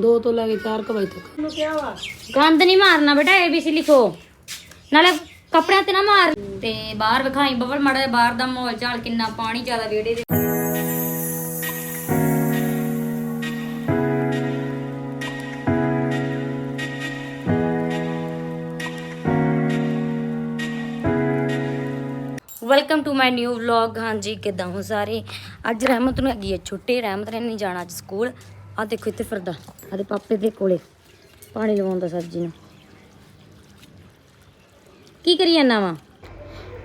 2 ਤੋਂ ਲੈ ਕੇ 4 ਵਜੇ ਤੱਕ। ਨੂੰ ਕਿਹਾ ਵਾ? ਗੰਦ ਨਹੀਂ ਮਾਰਨਾ ਬੇਟਾ ਏਬੀਸੀ ਲਿਖੋ। ਨਾਲੇ ਕੱਪੜਿਆਂ ਤੇ ਨਾ ਮਾਰ। ਤੇ ਬਾਹਰ ਵਿਖਾਈ ਬੱਬਲ ਮੜਾ ਜਿਹਾ ਬਾਹਰ ਦਾ ਮਾਹੌਲ ਚਾਲ ਕਿੰਨਾ ਪਾਣੀ ਜ਼ਿਆਦਾ ਵਿਹੜੇ ਦੇ। Welcome to my new vlog ਹਾਂਜੀ ਕਿਦਾਂ ਹੋ ਸਾਰੇ? ਅੱਜ ਰਹਿਮਤ ਨੂੰ ਹੈਗੀ ਹੈ ਛੁੱਟੀ। ਰਹਿਮਤ ਨੇ ਨਹੀਂ ਜਾਣਾ ਅੱਜ ਸਕੂਲ। ਆ ਦੇਖੋ ਇੱਥੇ ਫਿਰਦਾ। ਆਦੇ ਪਾਪੇ ਦੇ ਕੋਲੇ ਪਾਣੀ ਲਵਾਉਂਦਾ ਸਬਜ਼ੀ ਨੂੰ। ਕੀ ਕਰੀ ਜਾਂਦਾ ਵਾ?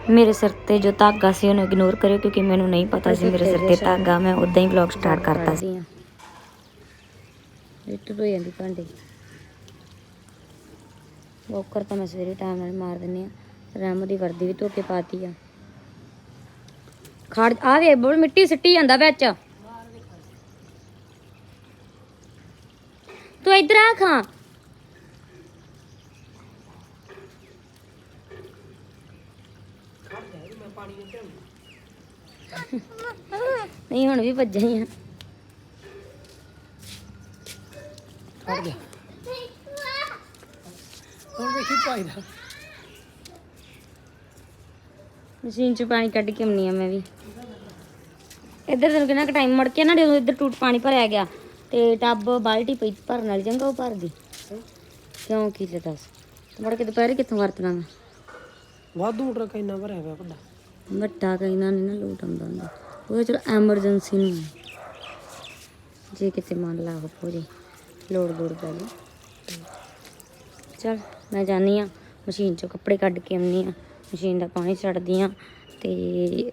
ਮੇਰੇ ਸਿਰ ਤੇ ਜੋ ਧਾਗਾ ਸੀ ਉਹਨੂੰ ਇਗਨੋਰ ਕਰਿਓ ਕਿਉਂਕਿ ਮੈਨੂੰ ਨਹੀਂ ਪਤਾ ਸੀ ਮੇਰੇ ਸਿਰ ਤੇ ਧਾਗਾ ਮੈਂ ਉਦਾਂ ਹੀ ਵਲੌਗ ਸਟਾਰਟ ਕਰਤਾ ਸੀ। ਰਿੱਟ ਤੋਂ ਜਾਂਦੀ ਭਾਂਡੇ। ਵੋਕਰ ਤਾਂ ਮੈਂ ਸਵੇਰੇ ਟਾਈਮ ਨਾਲ ਮਾਰ ਦਿੰਨੀ ਆ। ਰਹਿਮਤ ਦੀ ਵਰਦੀ ਵੀ ਧੋ ਕੇ ਪਾਤੀ ਆ। ਖੜ ਆ ਵੇ ਬੋਲ ਮਿੱਟੀ ਸਿੱਟੀ ਜਾਂਦਾ ਵਿੱਚ। ਇੱਧਰ ਆ ਖਾਂ ਨਹੀਂ ਹੁਣ ਵੀ ਭੱਜਾ ਹੀ ਆ। ਖੜ ਗਿਆ ਹੁਣ ਪਾਈਦਾ ਮਸ਼ੀਨ ਚ ਪਾਣੀ ਕੱਢ ਕੇ ਆਉਣੀ ਆ ਮੈਂ ਵੀ। ਇੱਧਰ ਤੈਨੂੰ ਕਿੰਨਾ ਕੁ ਟਾਈਮ ਮੜ ਕੇ ਨਾ ਜਦੋਂ ਇੱਧਰ ਟੂਟ ਪਾਣੀ ਭਰਿਆ ਗਿਆ। ਤੇ ਟੱਬ ਬਾਲਟੀ ਪਈ ਭਰਨ ਵਾਲੀ ਚੰਗਾ ਉਹ ਭਰਦੀ ਕਿਉਂ ਕੀ ਤੇ ਦੱਸ? ਮੜ ਕੇ ਦੁਪਹਿਰੇ ਕਿੱਥੋਂ ਵਰਤਣਾ ਮੈਂ? ਵਾਧੂ ਟਰੱਕ ਇੰਨਾ ਭਰਿਆ ਹੋਇਆ ਵੱਡਾ। ਵੱਡਾ ਕਹਿੰਦਾ ਨਹੀਂ ਨਾ ਲੋਟ ਆਉਂਦਾ ਹੁੰਦਾ। ਉਹ ਚਲ ਐਮਰਜੈਂਸੀ ਨੂੰ ਹੈ। ਜੇ ਕਿਤੇ ਮੰਨ ਲਾ ਹੋ ਜੇ ਲੋੜ ਲੋੜ ਪੈ ਗਈ ਚਲ ਮੈਂ ਜਾਨੀ ਆ ਮਸ਼ੀਨ ਚੋਂ ਕੱਪੜੇ ਕੱਢ ਕੇ ਆਉਣੀ ਆ। ਮਸ਼ੀਨ ਦਾ ਪਾਣੀ ਛੱਡਦੀ ਆ ਤੇ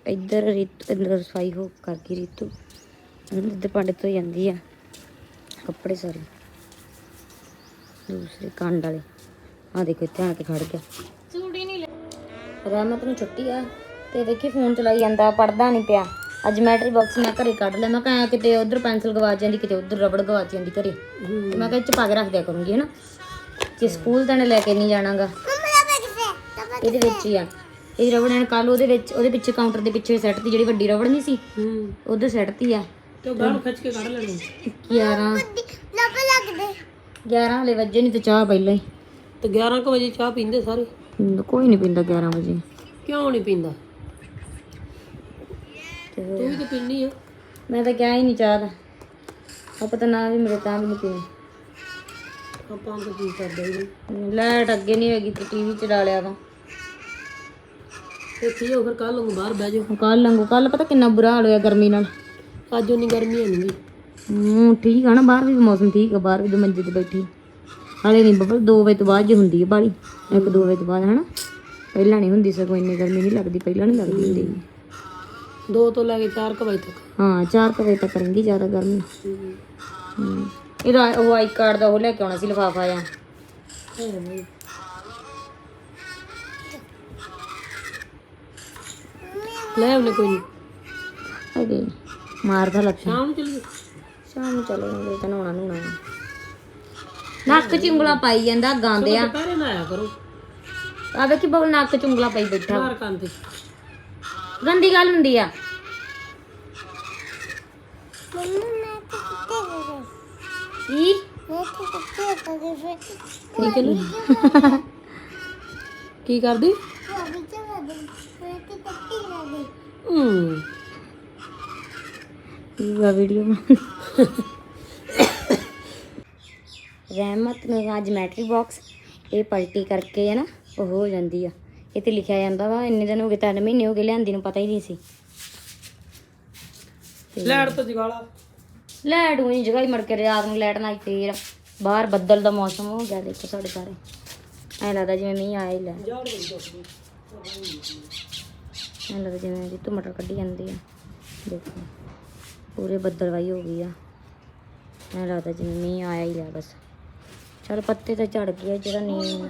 ਇੱਧਰ ਰੀਤ ਇੱਧਰ ਸਫ਼ਾਈ ਹੋ ਕਰਦੀ ਰੀਤੂ ਇੱਧਰ ਭਾਂਡੇ ਧੋ ਜਾਂਦੀ ਆ। ਕੱਪੜੇ ਸਾਰੇ। ਦੂਸਰੇ ਕੰਡ ਵਾਲੇ। ਆ ਦੇਖੋ ਇੱਥੇ ਆਣ ਕੇ ਖੜ ਗਿਆ। ਚੂੜੀ ਨਹੀਂ ਰਹਿਮਤ ਨੂੰ ਛੁੱਟੀ ਆ ਤੇ ਵੇਖੀ ਫੋਨ ਚਲਾਈ ਜਾਂਦਾ ਪੜਦਾ ਨਹੀਂ ਪਿਆ। ਅੱਜ ਮੈਟਰੀ ਬਾਕਸ ਮੈਂ ਘਰੇ ਕੱਢ ਲਿਆ। ਮੈਂ ਕਿਹਾ ਕਿਤੇ ਉਧਰ ਪੈਨਸਲ ਗਵਾ ਜਾਂਦੀ ਕਿਤੇ ਉਧਰ ਰਬੜ ਗਵਾ ਜਾਂਦੀ ਘਰੇ। ਤੇ ਮੈਂ ਕਿਹਾ ਇਹ ਚ ਪਾ ਕੇ ਰੱਖ ਦਿਆ ਕਰੂੰਗੀ ਹਨਾ? ਜੇ ਸਕੂਲ ਤਾਂ ਲੈ ਕੇ ਨਹੀਂ ਜਾਣਾਗਾ। ਇਹਦੇ ਵਿੱਚ ਹੀ ਆ। ਇਹ ਰਬੜ ਨੇ ਕੱਲ ਉਹਦੇ ਵਿੱਚ ਉਹਦੇ ਪਿੱਛੇ ਕਾਊਂਟਰ ਦੇ ਪਿੱਛੇ ਸੈੱਟ ਤੀ ਜਿਹੜੀ ਵੱਡੀ ਰਬੜ ਨਹੀਂ ਸੀ? ਉਧਰ ਸੈੱਟ ਤੀ ਆ। ਤੇ ਉਹ ਗਾਲ ਖਿੱਚ ਕੇ ਕੱਢ ਲੈਣੀ 11 11 ਹਲੇ ਵੱਜੇ ਨਹੀਂ ਤੇ ਚਾਹ ਪਹਿਲਾਂ ਹੀ। ਤੇ 11 ਕੁ ਵਜੇ ਚਾਹ ਪੀਂਦੇ ਸਾਰੇ? ਹਮ, ਕੋਈ ਨਹੀਂ ਪੀਂਦਾ 11 ਵਜੇ। ਕਿਉਂ ਨਹੀਂ ਪੀਂਦਾ? ਤੇ ਤੂੰ ਵੀ ਤਾਂ ਪੀਣੀ ਆ। ਮੈਂ ਤਾਂ ਕਿਹਾ ਹੀ ਨਹੀਂ ਚਾਹ ਦਾ। ਆਪਾਂ ਤਾਂ ਨਾ ਵੀ ਮੇਰੇ ਤਾਂ ਵੀ ਨਹੀਂ ਪੀਣੀ ਆਪਾਂ ਤਾਂ ਕੀ ਕਰਦੇ ਜੀ? ਲਾਈਟ ਅੱਗੇ ਨਹੀਂ ਹੈਗੀ ਤੇ ਟੀਵੀ ਚਲਾ ਲਿਆ ਵਾ। ਫਿਰ ਕੱਲ ਨੂੰ ਬਾਹਰ ਬਹਿ ਜਾਓ। ਕੱਲ ਲੰਗੋ ਕੱਲ ਪਤਾ ਕਿੰਨਾ ਬੁਰਾ ਹਾਲ ਹੋਇਆ ਗਰਮੀ ਨਾਲ। ਅੱਜ ਉਨੀ ਗਰਮੀ ਹੈ ਨਹੀਂ ਹੂੰ ਠੀਕ ਆ ਨਾ ਬਾਹਰ ਵੀ ਮੌਸਮ ਠੀਕ ਆ ਬਾਹਰ ਵੀ ਦੋ ਮੰਜੇ ਤੇ ਬੈਠੀ। ਹਾਲੇ ਨਹੀਂ ਬੱਬਲ 2 ਵਜੇ ਤੋਂ ਬਾਅਦ ਜੇ ਹੁੰਦੀ ਹੈ ਬਾਲੀ ਇੱਕ 2 ਵਜੇ ਤੋਂ ਬਾਅਦ ਹਨਾ। ਪਹਿਲਾਂ ਨਹੀਂ ਹੁੰਦੀ ਸਗੋਂ ਇੰਨੀ ਗਰਮੀ ਨਹੀਂ ਲੱਗਦੀ ਪਹਿਲਾਂ ਨਹੀਂ ਲੱਗਦੀ ਹੁੰਦੀ। 2 ਤੋਂ ਲੈ ਕੇ 4 ਵਜੇ ਤੱਕ। ਹਾਂ 4 ਵਜੇ ਤੱਕ ਰਹਿੰਦੀ ਜ਼ਿਆਦਾ ਗਰਮੀ। ਹੂੰ। ਇਹਦਾ ਉਹ ਆਈ ਕਾਰਡ ਦਾ ਉਹ ਲੈ ਕੇ ਆਉਣਾ ਸੀ ਲਿਫਾਫਾ ਆ ਲੈ ਉਹਨੇ ਕੋਈ ਨਹੀਂ ਅਗੇ ਮਾਰਦਾ ਲੱਛਣ ਸ਼ਾਮ ਨੂੰ ਚੱਲੀਏ। ਸ਼ਾਮ ਨੂੰ ਚਲੇ ਜਾਂਦੇ ਤਾਂ ਨਹਾਉਣਾ ਨੂਣਾ ਨੱਕ ਚ ਉਂਗਲਾਂ ਪਾਈ ਜਾਂਦਾ ਗਾਂਦੇ ਆ ਦੁਪਹਿਰੇ ਨਾ ਆਇਆ ਕਰੋ। ਆ ਵੇਖੀ ਬਬਲ ਨੱਕ ਚ ਉਂਗਲਾਂ ਪਾਈ ਬੈਠਾ। ਬਾਹਰ ਕੰਨ ਤੇ। ਗੰਦੀ ਗੱਲ ਹੁੰਦੀ ਆ। ਕੀ ਕਰਦੀ ਹੂੰ ਪੂਰਾ ਵੀਡੀਓ ਰਹਿਮਤ ਨੂੰ ਅੱਜ ਮੈਟਰੀ ਬਾਕਸ ਇਹ ਪਲਟੀ ਕਰਕੇ ਹੈ ਨਾ ਉਹ ਹੋ ਜਾਂਦੀ ਆ। ਇਹ ਤੇ ਲਿਖਿਆ ਜਾਂਦਾ ਵਾ ਇੰਨੇ ਦਿਨ ਹੋ ਗਏ ਤਿੰਨ ਮਹੀਨੇ ਹੋ ਗਏ ਲਿਆਂਦੀ ਨੂੰ ਪਤਾ ਹੀ ਨਹੀਂ ਸੀ। ਲੈਟ ਤੋਂ ਜਗਾਲਾ। ਲੈਟ ਹੋਈ ਜਗ੍ਹਾ ਹੀ ਮੜ ਕੇ ਰਾਤ ਨੂੰ ਲੈਟ ਨਾਲ ਫੇਰ ਬਾਹਰ ਬੱਦਲ ਦਾ ਮੌਸਮ ਹੋ ਗਿਆ ਦੇਖੋ ਸਾਡੇ ਸਾਰੇ। ਐ ਲੱਗਦਾ ਜਿਵੇਂ ਮੀਂਹ ਆਇਆ ਹੀ ਲੈ। ਐ ਲੱਗਦਾ ਜਿਵੇਂ ਕਿ ਟਮਾਟਰ ਕੱਢੀ ਜਾਂਦੀ ਆ। ਦੇਖੋ। ਪੂਰੇ ਬੱਦਲਵਾਈ ਹੋ ਗਈ ਆ। ਐ ਲੱਗਦਾ ਜਿਵੇਂ ਮੀਂਹ ਆਇਆ ਹੀ ਲੈ ਬਸ। ਚਲ ਪੱਤੇ ਤਾਂ ਝੜ ਗਏ ਜਿਹੜਾ ਨਹੀਂ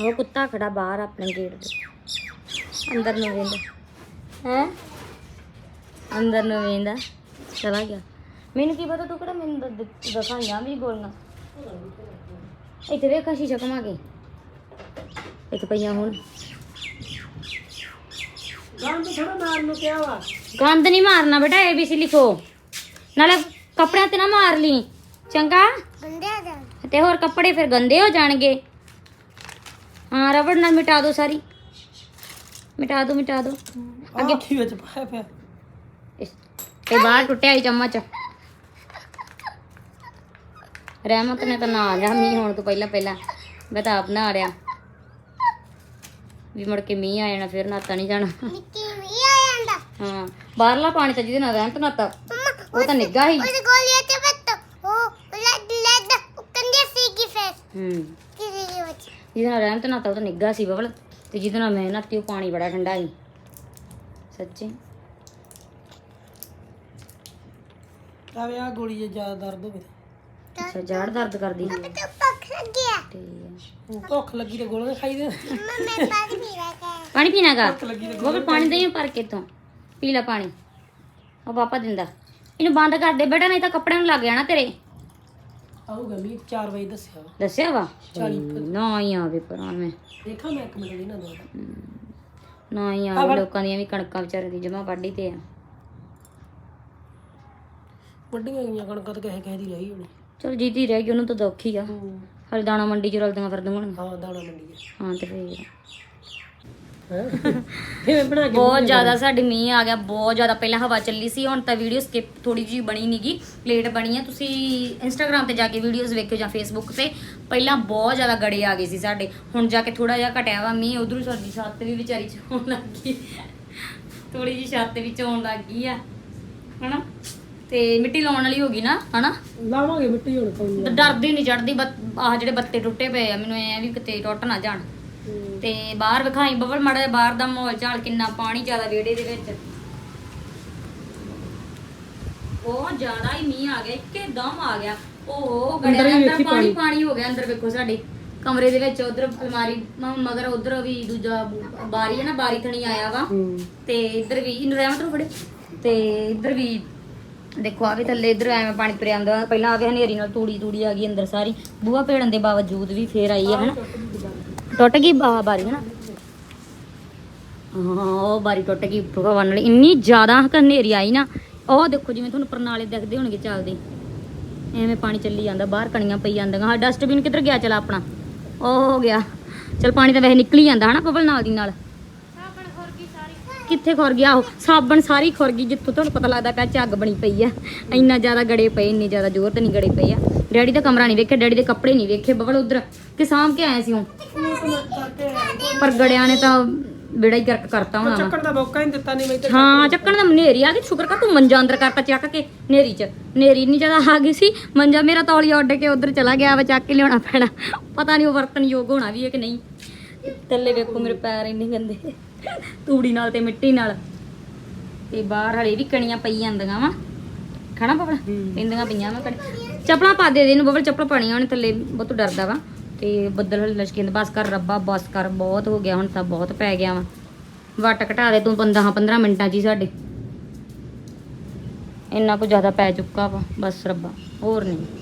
ਉਹ ਕੁੱਤਾ ਖੜਾ ਬਾਹਰ ਆਪਣੇ ਗੇਟ ਦੇ ਅੰਦਰ ਨੂੰ ਵੇਂਦਾ। ਹੈ? ਅੰਦਰ ਨੂੰ ਵੇਂਦਾ। ਚਲਾ ਗਿਆ। ਮੈਨੂੰ ਕੀ ਪਤਾ, ਤੂੰ ਕਿਹੜਾ ਮੈਨੂੰ ਦਿਖਾਈਆਂ ਵੀ ਗੋਲੀਆਂ। ਇੱਥੇ ਵੇਖਾ ਸ਼ੀਸ਼ਾ ਘਮਾ ਕੇ। ਇੱਥੇ ਪਈਆਂ ਹੁਣ। ਗਾਂ ਤੋਂ ਥੋੜਾ ਮਾਰਨ ਨੂੰ ਕਿਹਾ ਵਾ। ਗੰਦ ਨਹੀਂ ਮਾਰਨਾ ਬੇਟਾ ਏਬੀਸੀ ਲਿਖੋ। ਨਾਲੇ ਕੱਪੜਿਆਂ ਤੇ ਨਾ ਮਾਰ ਲਈ। ਚੰਗਾ? ਗੰਦੇ ਆ ਜਾਣ ਤੇ ਹੋਰ ਕੱਪੜੇ ਫਿਰ ਗੰਦੇ ਹੋ ਜਾਣਗੇ। ਹਾਂ ਰਬੜ ਨਾਲ ਮਿਟਾ ਦਿਓ ਸਾਰੀ। ਮਿਟਾ ਦਿਓ ਮਿਟਾ ਦਿਓ ਅੱਗੇ ਕੀ ਵਿੱਚ ਪਾਇਆ ਪਿਆ। ਇਸ- ਤੇ ਬਾਹਰ ਟੁੱਟਿਆ ਹੀ ਚਮਚ। ਰਹਿਮਤ ਨੇ ਤਾਂ ਨਾ ਲਿਆ ਮੀਂਹ ਹੋਣ ਤੋਂ ਪਹਿਲਾਂ ਪਹਿਲਾਂ। ਮੈਂ ਤਾਂ ਆਪ ਨਹਾ ਰਿਆ ਵੀ ਮੁੜ ਕੇ ਮੀਂਹ ਆ ਜਾਣਾ ਫਿਰ ਨਾਤਾ ਨਹੀਂ ਜਾਣਾ। ਨਿੱਕੀ ਵੀ। ਆ ਹਾਂ ਬਾਹਰਲਾ ਪਾਣੀ ਤਾਂ ਜਿਹਦੇ ਨਾਲ ਰਹਿਮਤ ਨਾਤਾ ਉਹ ਤਾਂ ਨਿੱਗਾ ਹੀ ਉਹਦੇ ਗੋਲੀਆਂ ਤੇ ਬੱਤ ਉਹ ਲੱਦ ਉਹ ਕੰਦੇ ਸੀ ਕੀ ਫੇਸ ਹੂੰ। ਕਿਸੇ ਦੇ ਵਿੱਚ। ਜਿਹਦੇ ਨਾਲ ਰਹਿਮਤ ਨਾਤਾ ਉਹ ਤਾਂ ਨਿੱਗਾ ਸੀ ਬਬਲ ਤੇ ਜਿਹਦੇ ਨਾਲ ਮੈਂ ਨਾਤੀ ਉਹ ਪਾਣੀ ਬੜਾ ਠੰਡਾ ਸੀ। ਸੱਚੀ। ਆਵੇ ਆ ਗੋਲੀ ਜੇ ਜ਼ਿਆਦਾ ਦਰਦ ਹੋਵੇ ਅੱਛਾ ਜੜ ਦਰਦ ਕਰਦੀ ਤੇ ਪੱਖ ਲੱਗਿਆ ਤੇ ਹੁਣ ਭੁੱਖ ਲੱਗੀ ਤੇ ਗੋਲੀਆਂ ਖਾਈ ਦੇ। ਮੈਂ ਪਾਣੀ ਪੀ ਰਿਹਾ ਹੈ ਪਾਣੀ ਪੀਣਾਗਾ? ਲੱਗੀ ਬਬਲ ਪਾਣੀ ਦੇਈ ਭਰ ਕੇ ਤੋਂ ਪੀ ਲੈ ਪਾਣੀ। ਉਹ ਪਾਪਾ ਦਿੰਦਾ। ਇਹਨੂੰ ਬੰਦ ਕਰ ਦੇ ਬੇਟਾ ਨਹੀਂ ਤਾਂ ਕੱਪੜਿਆਂ ਨੂੰ ਲੱਗ ਜਾਣਾ ਤੇਰੇ। ਆਊਗਾ ਮੀਂਹ 4 ਵਜੇ ਦੱਸਿਆ ਵਾ। ਦੱਸਿਆ ਵਾ? 40 ਨਾ ਹੀ ਆਵੇ ਪਰਾਂ ਮੈਂ। ਦੇਖਾਂ ਮੈਂ ਇੱਕ ਮਿੰਟ ਇਹਨਾਂ ਦਾ। ਨਾ ਹੀ ਆਵੇ ਲੋਕਾਂ ਦੀਆਂ ਵੀ ਕਣਕਾਂ ਵਿਚਾਰੇ ਦੀ ਜਮਾ ਵਾਢੀ ਤੇ ਆ। ਵੱਡੀਆਂ ਗਈਆਂ ਕਣਕਾਂ ਤਾਂ ਕਿਸੇ ਕਿਸੇ ਦੀ ਰਹੀ ਹੋਣੀ। ਚਲ ਜੀਤੀ ਰਹਿ ਗਈ ਉਹਨੂੰ ਤਾਂ ਦੁੱਖ ਹੀ ਆ। ਹਲ ਦਾਣਾ ਮੰਡੀ ਚ ਰਲਦੀਆਂ ਫਿਰਦੀਆਂ ਹਾਂ ਦਾਣਾ ਮੰਡੀ ਹਾਂ ਤੇ ਫੇਰ। ਕਿਵੇਂ ਬਣਾ ਕੇ ਬਹੁਤ ਜ਼ਿਆਦਾ ਸਾਡੇ ਮੀਂਹ ਆ ਗਿਆ ਬਹੁਤ ਜ਼ਿਆਦਾ। ਪਹਿਲਾਂ ਹਵਾ ਚੱਲੀ ਸੀ ਹੁਣ ਤਾਂ ਵੀਡੀਓ ਸਕਿਪ ਥੋੜੀ ਜਿਹੀ ਬਣੀ ਨੀਗੀ ਲੇਟ ਬਣੀ ਆ। ਤੁਸੀਂ ਇੰਸਟਾਗ੍ਰam ਤੇ ਜਾ ਕੇ ਵੀਡੀਓਜ਼ ਵੇਖਿਓ ਜਾਂ ਫੇਸਬੁੱਕ ਤੇ ਪਹਿਲਾਂ ਬਹੁਤ ਜ਼ਿਆਦਾ ਗੜੇ ਆ ਗਏ ਸੀ ਸਾਡੇ। ਹੁਣ ਜਾ ਕੇ ਥੋੜਾ ਜਿਹਾ ਘਟਿਆ ਵਾ ਮੀਂਹ ਉਧਰੋਂ ਸਾਡੀ ਛੱਤ ਵੀ ਵਿਚਾਰੀ ਚ ਆਉਣ ਲੱਗ ਗਈ। ਥੋੜੀ ਜਿਹੀ ਛੱਤ ਵਿੱਚ ਆਉਣ ਲੱਗ ਗਈ ਆ ਹਨਾ? ਤੇ ਮਿੱਟੀ ਲਾਉਣ ਵਾਲੀ ਹੋ ਗਈ ਨਾ ਹਨਾ? ਲਾਵਾਂਗੇ ਮਿੱਟੀ ਹੁਣ ਤੇ ਡਰਦੀ ਨਹੀਂ ਚੜਦੀ ਆਹ ਜਿਹੜੇ ਬੱਤੇ ਟੁੱਟੇ ਪਏ ਆ ਮੈਨੂੰ ਐ ਵੀ ਕਿਤੇ ਟੁੱਟ ਨਾ ਜਾਣ। ਤੇ ਬਾਹਰ ਵਿਖਾਈ ਬਬਲ ਮੜਾ ਜਿਹਾ ਬਾਹਰ ਦਾ ਮਾਹੌਲ ਚਾਲ ਕਿੰਨਾ ਪਾਣੀ ਜ਼ਿਆਦਾ ਵਿਹੜੇ ਦੇ ਵਿੱਚ। ਬਹੁਤ ਜ਼ਿਆਦਾ ਹੀ ਮੀਂਹ ਆ ਗਿਆ ਇੱਕੇ ਦਮ ਆ ਗਿਆ। ਉਹ ਗੜਿਆ ਅੰਦਰ ਹੀ ਅੰਦਰ ਵੇਖੀ ਪਾਣੀ। ਪਾਣੀ ਹੋ ਗਿਆ ਅੰਦਰ ਵੇਖੋ ਸਾਡੇ। ਕਮਰੇ ਦੇ ਵਿੱਚ ਉਧਰ ਅਲਮਾਰੀ ਮ- ਮਗਰ ਉਧਰ ਵੀ ਦੂਜਾ ਬਾਰੀ ਹੈ ਨਾ ਬਾਰੀ ਥਣੀ ਆਇਆ ਵਾ। ਹੂੰ। ਤੇ ਇੱਧਰ ਵੀ ਇਹਨੂੰ ਰਹਿਮਤ ਨੂੰ ਫੜੇ ਤੇ ਇੱਧਰ ਵੀ ਦੇਖੋ ਆ ਵੀ ਥੱਲੇ ਇੱਧਰ ਐਵੇਂ ਪਾਣੀ ਤੁਰਿਆ ਆਉਂਦਾ ਪਹਿਲਾਂ ਆਵੇ ਹਨੇਰੀ ਨਾਲ ਤੂੜੀ ਤੂੜੀ ਆ ਗਈ ਅੰਦਰ ਸਾਰੀ। ਬੂਹਾ ਭੇੜਨ ਦੇ ਬਾਵਜੂਦ ਵੀ ਫੇਰ ਆਈ ਹੈ ਹਨਾ ਟੁੱਟ ਗਈ ਬਾ ਬਾਰੀ, ਹਨਾ? ਹਾਂ, ਉਹ ਬਾਰੀ ਟੁੱਟ ਗਈ ਭਗਵਾਨ ਨਾਲ ਇੰਨੀ ਜ਼ਿਆਦਾ ਹਨੇਰੀ ਆਈ ਨਾ, ਉਹ ਦੇਖੋ ਜਿਵੇਂ ਤੁਹਾਨੂੰ ਪ੍ਰਣਾਲੇ ਦਿਖਦੇ ਹੋਣਗੇ ਚੱਲਦੇ। ਐਵੇਂ ਪਾਣੀ ਚੱਲੀ ਜਾਂਦਾ, ਬਾਹਰ ਕਣੀਆਂ ਪਈ ਜਾਂਦੀਆਂ। ਹਾਂ ਡਸਟਬਿਨ ਕਿੱਧਰ ਗਿਆ? ਚਲਾ ਆਪਣਾ। ਉਹ ਹੋ ਗਿਆ। ਚਲ ਪਾਣੀ ਤਾਂ ਵੈਸੇ ਨਿਕਲ ਹੀ ਜਾਂਦਾ, ਹਨਾ ਪਵਲ ਨਾਲ ਦੀ ਨਾਲ। ਕਿੱਥੇ ਖੁਰ ਗਿਆ ਉਹ? ਸਾਬਣ ਸਾਰੀ ਖੁਰ ਗਈ, ਜਿੱਥੋਂ ਤੁਹਾਨੂੰ ਪਤਾ ਲੱਗਦਾ ਪਿਆ ਝੱਗ ਬਣੀ ਪਈ ਆ। ਇੰਨਾ ਜ਼ਿਆਦਾ ਗੜੇ ਪਏ, ਇੰਨੇ ਜ਼ਿਆਦਾ ਜ਼ੋਰ ਤੇ ਨਹੀਂ ਗੜੇ ਪਏ ਆ। ਡੈਡੀ ਦਾ ਕਮਰਾ ਨਹੀਂ ਵੇਖਿਆ, ਡੈਡੀ ਦੇ ਕੱਪੜੇ ਨਹੀਂ ਵੇਖੇ। ਬਬਲ, ਉਧਰ ਕਿ ਸਾਂਭ ਕੇ ਆਏ ਸੀ ਉਹ ਪਰ ਗੜਿਆਂ ਨੇ ਤਾਂ ਬੇੜਾ ਹੀ ਕਰਕ ਕਰਤਾ ਹੋਣਾ ਵਾ। ਚੱਕਣ ਦਾ ਮੌਕਾ ਹੀ ਦਿੱਤਾ ਨਹੀਂ ਮੈਂ ਇੱਧਰ ਹਾਂ ਚੱਕਣ ਦਾ ਨੇਰੀ ਆ ਗਈ। ਸ਼ੁਕਰ ਕਰ ਤੂੰ ਮੰਜਾ ਅੰਦਰ ਕਰਤਾ ਚੱਕ ਕੇ ਨੇਰੀ ਚ। ਨੇਰੀ ਨਹੀਂ ਜ਼ਿਆਦਾ ਆ ਗਈ ਸੀ ਮੰਜਾ ਮੇਰਾ ਤੌਲੀਆ ਉੱਡ ਕੇ ਉਧਰ ਚਲਾ ਗਿਆ ਵਾ ਚੱਕ ਕੇ ਲਿਆਉਣਾ ਪੈਣਾ। ਪਤਾ ਨਹੀਂ ਉਹ ਵਰਤਨ ਯੋਗ ਹੋਣਾ ਵੀ ਹੈ ਕਿ ਨਹੀਂ। ਥੱਲੇ ਵੇਖੋ ਮੇਰੇ ਪੈਰ ਇੰਨੇ ਗੰਦੇ। ਤੂੜੀ ਨਾਲ ਤੇ ਮਿੱਟੀ ਨਾਲ। ਤੇ ਬਾਹਰ ਹਲੇ ਵੀ ਕਣੀਆਂ ਪਈ ਜਾਂਦੀਆਂ ਵਾ। ਖਾਣਾ ਪਵਲ ਪੈਂਦੀਆਂ ਪਈਆਂ ਵਾ ਕਣੀ ਚੱਪਲਾਂ ਪਾ ਦੇ ਦੇ ਇਹਨੂੰ ਬਬਲ ਚੱਪਲ ਪਾਣੀਆਂ ਉਹਨੇ ਥੱਲੇ ਬਹੁਤ ਡਰਦਾ ਵਾ। ਤੇ ਬੱਦਲ ਹਲੇ ਲਸ਼ਕੇ ਨੇ। ਬਸ ਕਰ ਰੱਬਾ, ਬਸ ਕਰ। ਬਹੁਤ ਹੋ ਗਿਆ ਹੁਣ ਤਾਂ ਬਹੁਤ ਪੈ ਗਿਆ ਵਾ। ਵਟ ਘਟਾ ਦੇ ਤੂੰ 15 15 ਮਿੰਟਾਂ 'ਚ ਹੀ ਸਾਡੇ। ਇੰਨਾ ਕੁ ਜ਼ਿਆਦਾ ਪੈ ਚੁੱਕਾ ਵਾ। ਬਸ ਰੱਬਾ, ਹੋਰ ਨਹੀਂ।